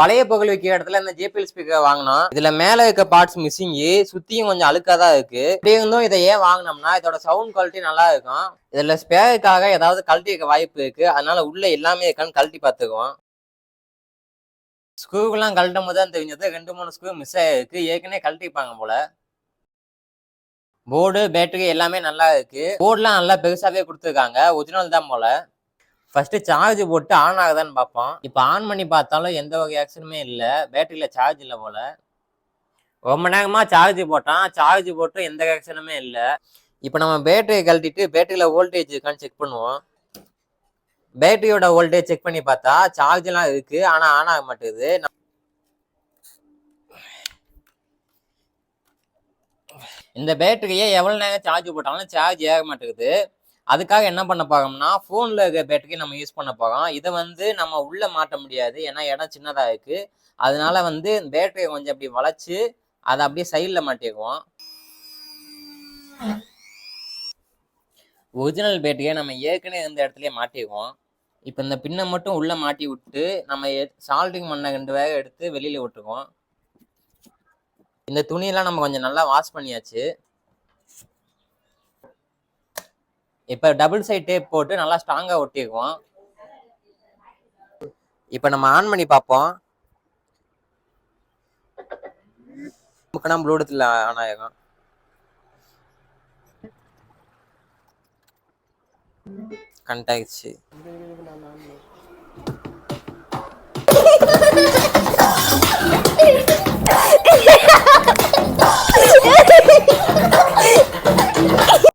பழைய புகழ் வைக்கிற இடத்துல இந்த ஜேபிஎல் ஸ்பீக்கர் வாங்கினோம். இதுல மேல இருக்க பார்ட்ஸ் மிஸ்ஸிங் சுத்தியும் கொஞ்சம் அழுக்கா தான் இருக்கு. இப்படி இருந்தும் இதை ஏன் வாங்கினோம்னா இதோட சவுண்ட் குவாலிட்டி நல்லா இருக்கும். இதுல ஸ்பேருக்காக ஏதாவது கழட்டி இருக்க வாய்ப்பு இருக்கு. அதனால உள்ள எல்லாமே இருக்கான்னு கழட்டி பார்த்துக்குவோம். ஸ்க்ரூவெல்லாம் கழட்டும் போது தான் தெரிஞ்சது ரெண்டு மூணு ஸ்க்ரூ மிஸ் ஆகிருக்கு ஏற்கனவே கழட்டிப்பாங்க போல. போர்டு பேட்டரி எல்லாமே நல்லா இருக்கு. போர்டுலாம் நல்லா பெருசாவே கொடுத்துருக்காங்க. ஒரிஜினல் தான் போல. ஃபர்ஸ்ட் சார்ஜ் போட்டு ஆன் ஆகுதான்னு பார்ப்போம். இப்போ ஆன் பண்ணி பார்த்தாலும் எந்த வகை ஆக்ஷனுமே இல்லை. பேட்டரியில் சார்ஜ் இல்லை போல். ரொம்ப நேரமாக சார்ஜ் போட்டான். சார்ஜ் போட்டு எந்த ஆக்ஷனுமே இல்லை. இப்போ நம்ம பேட்டரியை கழட்டிட்டு பேட்டரியில் வோல்டேஜ் இருக்கான்னு செக் பண்ணுவோம். பேட்டரியோட வோல்டேஜ் செக் பண்ணி பார்த்தா சார்ஜ்லாம் இருக்குது ஆனால் ஆன் ஆக மாட்டேங்குது. இந்த பேட்டரியை எவ்வளோ நேரம் சார்ஜ் போட்டாலும் சார்ஜ் ஏற மாட்டேங்குது. அதுக்காக என்ன பண்ண போறோம்னா ஃபோனில் இருக்க பேட்டரி நம்ம யூஸ் பண்ண போகிறோம் இதை வந்து நம்ம உள்ளே மாட்ட முடியாது. ஏன்னா இடம் சின்னதாக இருக்குது அதனால வந்து பேட்டரியை கொஞ்சம் அப்படி வளைச்சு அதை அப்படியே சைடில் மாட்டிக்குவோம் ஒரிஜினல் பேட்டரியை நம்ம ஏற்கனவே இருந்த இடத்துலயே மாட்டிக்குவோம் இப்போ இந்த பின்னை மட்டும் உள்ளே மாட்டி விட்டு நம்ம சால்டிங் பண்ண ரெண்டு வேக எடுத்து வெளியில் விட்டுக்குவோம் இந்த துணியெல்லாம் நம்ம கொஞ்சம் நல்லா வாஷ் பண்ணியாச்சு. இப்போ டபுள் சைட் டேப் போட்டு நல்லா ஸ்ட்ராங்காக ஒட்டிக்குவோம் இப்போ நம்ம ஆன் பண்ணி பார்ப்போம். முக்கினா ப்ளூடூத்தில் ஆன் ஆகிருக்கும் கனெக்ட் ஆகிடுச்சு